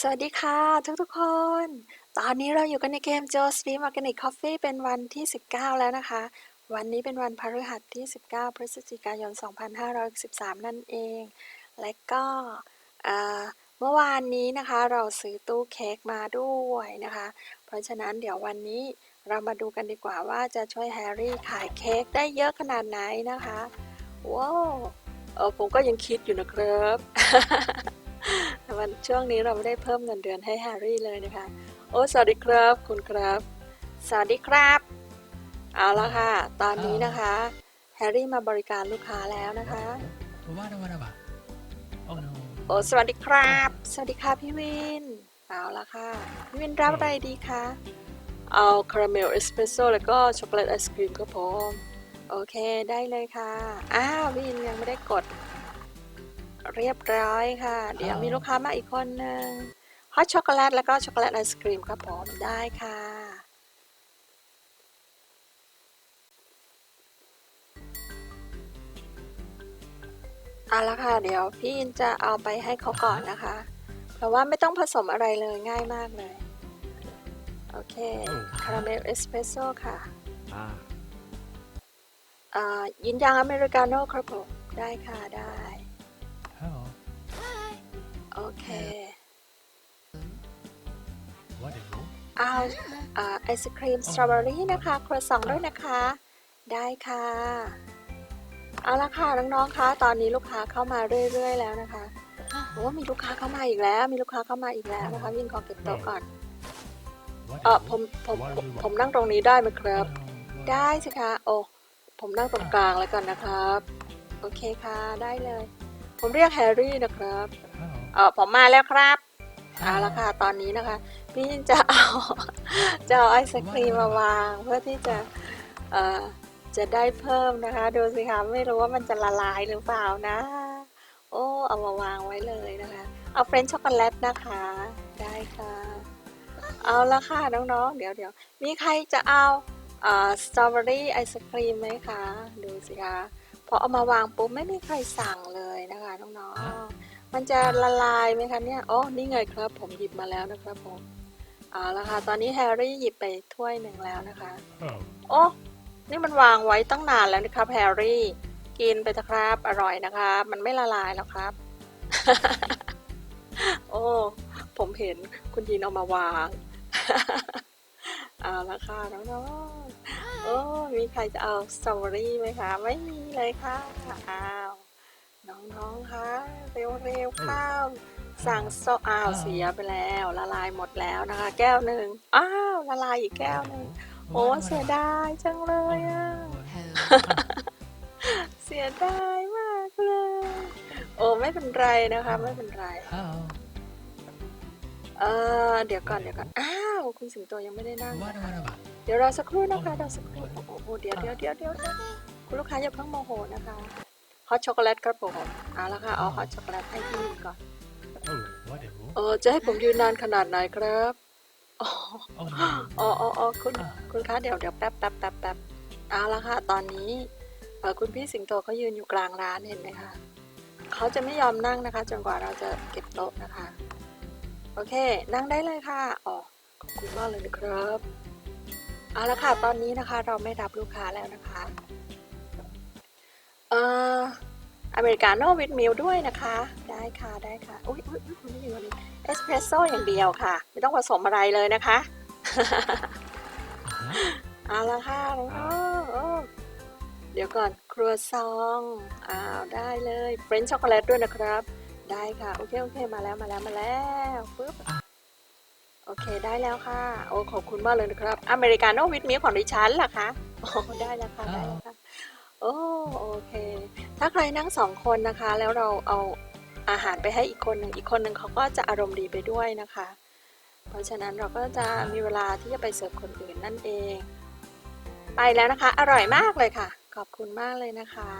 สวัสดีค่ะ ทุกๆคน ตอนนี้เราอยู่กันในเกม Joe Stream Organic Coffee เป็นวันที่ 19 แล้วนะคะ วันนี้เป็นวันพฤหัสที่ 19 พฤศจิกายน 2513 นั่นเอง และก็เมื่อวานนี้นะคะเราซื้อตู้เค้กมาด้วยนะคะ เพราะฉะนั้นเดี๋ยววันนี้เรามาดูกันดีกว่าว่าจะช่วยแฮร์รี่ขายเค้กได้เยอะขนาดไหนนะคะ ว้าวเออผมก็ยังคิดอยู่นะครับ วันช่วงนี้เราไม่ได้เพิ่มเงินเดือนให้แฮร์รี่เลยนะคะ โอ้สวัสดีครับ คุณครับ สวัสดีครับ เอาละค่ะ ตอนนี้นะคะแฮร์รี่มาบริการลูกค้าแล้วนะคะว่าว่าว่าโอ้โหโอ้สวัสดีครับ สวัสดีค่ะพี่วิน เอาละค่ะ พี่วินรับอะไรดีคะ เอาคาราเมลเอสเปรสโซ่แล้วก็ช็อกโกแลตไอศครีมครัอมโอเคได้เลยค่ะ อ้าวพี่วินยังไม่ได้กด เรียบร้อยค่ะ เดี๋ยวมีลูกค้ามาอีกคนหนึ่งฮอตช็อกโกแลตแล้วก็ช็อกโกแลตไอศครีมครับผมได้ค่ะเอาละค่ะ เดี๋ยวพี่อินจะเอาไปให้เขาก่อนนะคะ เพราะว่าไม่ต้องผสมอะไรเลยง่ายมากเลย โอเค คาราเมลเอสเปรสโซ่ค่ะ Ah. อ่ายินยังอเมริกาโน่ครับผม ได้ค่ะ ได้ Hello. โอเค What is it? เอาอ่าไอศครีมสตรอเบอรี่นะคะ ครัวซองด้วยนะคะ ได้ค่ะ เอาละค่ะน้องๆคะตอนนี้ลูกค้าเข้ามาเรื่อยๆแล้วนะคะโอ้มีลูกค้าเข้ามาอีกแล้ว มีลูกค้าเข้ามาอีกแล้วนะคะวินขอเก็บโต๊ะก่อน What เออ is ผมผมผมผมนั่งตรงนี้ได้ไหมครับ ได้สิคะโอ้ผมนั่งตรงกลางแล้วกันนะครับ โอเคค่ะได้เลย ผมเรียกแฮร์รี่นะครับ Hello. เออผมมาแล้วครับเอาละค่ะตอนนี้นะคะ พี่จะเอาจะเอาไอศครีมมาวาง เพื่อที่จะเอ่อจะได้เพิ่มนะคะ ดูสิคะไม่รู้ว่ามันจะละลายหรือเปล่านะ โอ้เอามาวางไว้เลยนะคะ เอาเฟรนช์ช็อกโกแลตนะคะ ได้ค่ะ เอาละค่ะน้องๆ เดี๋ยวเดี๋ยวมีใครจะเอาเอ่อสตรอเบอรี่ไอศครีมไหมคะ ดูสิคะพอเอามาวางปุ๊บไม่มีใครสั่งเลยนะคะน้องๆ มันจะละลายไหมคะเนี่ยโอ้นี่ไงครับ ผมหยิบมาแล้วนะครับผม เอาละค่ะ ตอนนี้แฮร์รี่หยิบไปถ้วยหนึ่งแล้วนะคะ Oh. โอ้นี่มันวางไว้ตั้งนานแล้วนะครับแฮร์รี่ กินไปเถอะครับ อร่อยนะคะ มันไม่ละลายแล้วครับ โอ้ ผมเห็นคุณยินเอามาวาง เอาละค่ะน้องๆโอ้ มีใครจะเอาสตรอเบอรี่ไหมคะ ไม่มีเลยค่ะ อ้าวน้องๆคะ วเร็วข้าวสั่งโซอ้าวเสียไปแล้ว ละลายหมดแล้วนะคะ แก้วหนึ่งอ้าวละลายอีกแก้วหนึ่งโอ้เสียดายจังเลยอะเสียดายมากเลย โอ้ไม่เป็นไรนะคะ ไม่เป็นไรเออเดี๋ยวก่อนเดี๋ยวก่อนอ้าวคุณสิงโตยังไม่ได้นั่งเดี๋ยวรอสักครู่นะคะรอสักครู่โอ้โหเดี๋ยวเดี๋ยวเดี๋ยวเดี๋ยวคุณลูกค้าอย่าเพิ่งโมโหนะคะ ฮอตช็อกโกแลตครับผมเอาละค่ะเอาฮอตช็อกโกแลตให้พี่ก่อน Oh. What is it? เออจะให้ผมยืนนานขนาดไหนครับอ๋อ Oh no. อ๋ออ๋ออ๋อคุณคุณคะเดี๋ยวเดี๋ยวแป๊บแป๊บแป๊บแป๊บเอาละค่ะ ตอนนี้เออคุณพี่สิงโตเขายืนอยู่กลางร้านเห็นไหมคะเขาจะไม่ยอมนั่งนะคะจนกว่าเราจะเก็บโต๊ะนะคะ โอเค นั่งได้เลยค่ะอ๋อขอบคุณมากเลยนะครับเอาละค่ะ ตอนนี้นะคะเราไม่รับลูกค้าแล้วนะคะเอ่ออเมริกาโน่วิดมิลด้วยนะคะ ได้ค่ะได้ค่ะอุ้ยอุ้ยอุ๊ยคุณไม่อยู่วันนี้เอสเพรสโซ่อย่างเดียวค่ะ ไม่ต้องผสมอะไรเลยนะคะ Uh-huh. เอาละค่ะน้องๆโอ้เดี๋ยวก่อนครัวซองอ้าวได้เลยเฟรนช์ช็อกโกแลตด้วยนะครับ ได้ค่ะโอเคโอเคมาแล้วมาแล้วมาแล้วปึ๊บโอเคได้แล้วค่ะ โอ้ขอบคุณมากเลยนะครับ อเมริกาโน่วิดมิลของดิฉันล่ะคะโอ้ได้แล้วค่ะได้แล้วค่ะ โอ้โอเค ถ้าใครนั่งสองคนนะคะ แล้วเราเอาอาหารไปให้อีกคนหนึ่งอีกคนหนึ่งเขาก็จะอารมณ์ดีไปด้วยนะคะ เพราะฉะนั้นเราก็จะมีเวลาที่จะไปเสิร์ฟคนอื่นนั่นเอง ไปแล้วนะคะ อร่อยมากเลยค่ะ ขอบคุณมากเลยนะคะ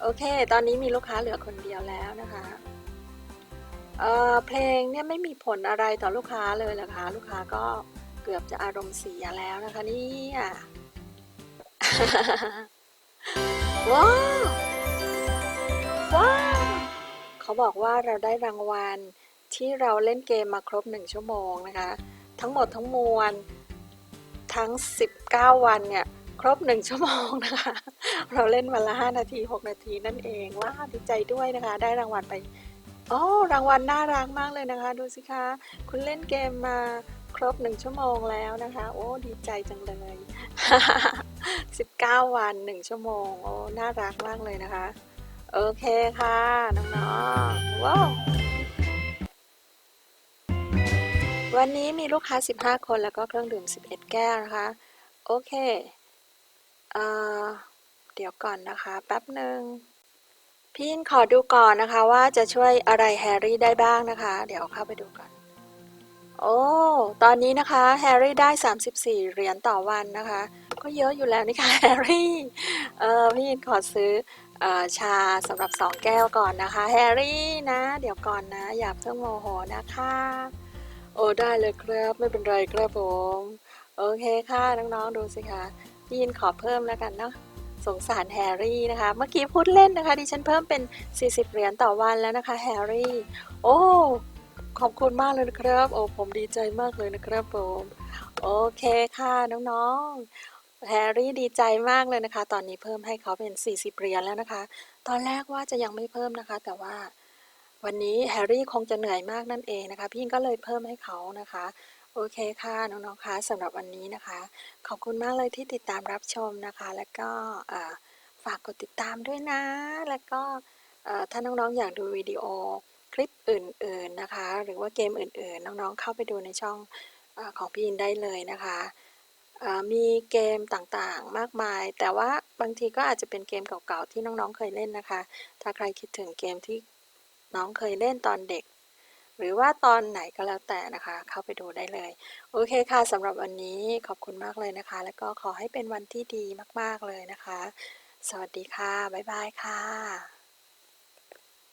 โอเค ตอนนี้มีลูกค้าเหลือคนเดียวแล้วนะคะเอ่อเพลงเนี่ยไม่มีผลอะไรต่อลูกค้าเลยนะคะ ลูกค้าก็เกือบจะอารมณ์เสียแล้วนะคะนี่ ว้าว ว้าว เขาบอกว่าเราได้รางวัลที่เราเล่นเกมมาครบ 1 ชั่วโมงนะคะ ทั้งหมดทั้งมวลทั้ง 19 วันเนี่ย ครบ 1 ชั่วโมงนะคะ เราเล่นวันละ 5 นาที 6 นาทีนั่นเองว้าวดีใจด้วยนะคะ ได้รางวัลไปโอ้รางวัลน่ารักมากเลยนะคะ ดูสิคะ คุณเล่นเกมมาครบ 1 ชั่วโมงแล้วนะคะ โอ้ ดีใจจังเลย 19 วัน 1 ชั่วโมง โอ้ น่ารักมากเลยนะคะ โอเคค่ะ น้องๆ ว้าว วันนี้มีลูกค้า 15 คนแล้วก็เครื่องดื่ม 11 แก้วนะคะ โอเคเอ่อเดี๋ยวก่อนนะคะ แป๊บหนึ่งพี่อินขอดูก่อนนะคะว่าจะช่วยอะไรแฮร์รี่ได้บ้างนะคะ เดี๋ยวเข้าไปดูก่อน โอ้ ตอนนี้นะคะแฮร์รี่ได้ 34 เหรียญต่อวันนะคะ ก็เยอะอยู่แล้วนี่ค่ะแฮร์รี่ เออพี่อินขอซื้อชาสำหรับ2แก้วก่อนนะคะแฮร์รี่นะ เดี๋ยวก่อนนะ อย่าเพิ่งโมโหนะคะ โอ้ได้เลยครับไม่เป็นไรครับผม โอเคค่ะน้องๆดูสิคะพี่ยินขอเพิ่มแล้วกันเนาะสงสารแฮร์รี่นะคะ เมื่อกี้พูดเล่นนะคะดิฉันเพิ่มเป็น 40 เหรียญต่อวันแล้วนะคะแฮร์รี่ โอ้ขอบคุณมากเลยนะครับ โอ้ผมดีใจมากเลยนะครับผม โอเคค่ะน้องๆ แฮร์รี่ดีใจมากเลยนะคะ ตอนนี้เพิ่มให้เขาเป็น 40เหรียญแล้วนะคะ ตอนแรกว่าจะยังไม่เพิ่มนะคะ แต่ว่าวันนี้แฮร์รี่คงจะเหนื่อยมากนั่นเองนะคะ พี่ยิงก็เลยเพิ่มให้เขานะคะ โอเคค่ะน้องๆคะสำหรับวันนี้นะคะ ขอบคุณมากเลยที่ติดตามรับชมนะคะ แล้วก็ฝากกดติดตามด้วยนะ แล้วก็ถ้าน้องๆอยากดูวิดีโอคลิปอื่นๆนะคะ หรือว่าเกมอื่นๆ น้องๆเข้าไปดูในช่องอของพี่ยินได้เลยนะคะ มีเกมต่างๆ มากมาย แต่ว่าบางทีก็อาจจะเป็นเกมเก่าๆ ที่น้องๆ เคยเล่นนะคะ ถ้าใครคิดถึงเกมที่น้องเคยเล่นตอนเด็ก หรือว่าตอนไหนก็แล้วแต่นะคะ เข้าไปดูได้เลย โอเคค่ะสำหรับวันนี้ขอบคุณมากเลยนะคะ แล้วก็ขอให้เป็นวันที่ดีมากๆเลยนะคะ สวัสดีค่ะ บ๊ายบายค่ะ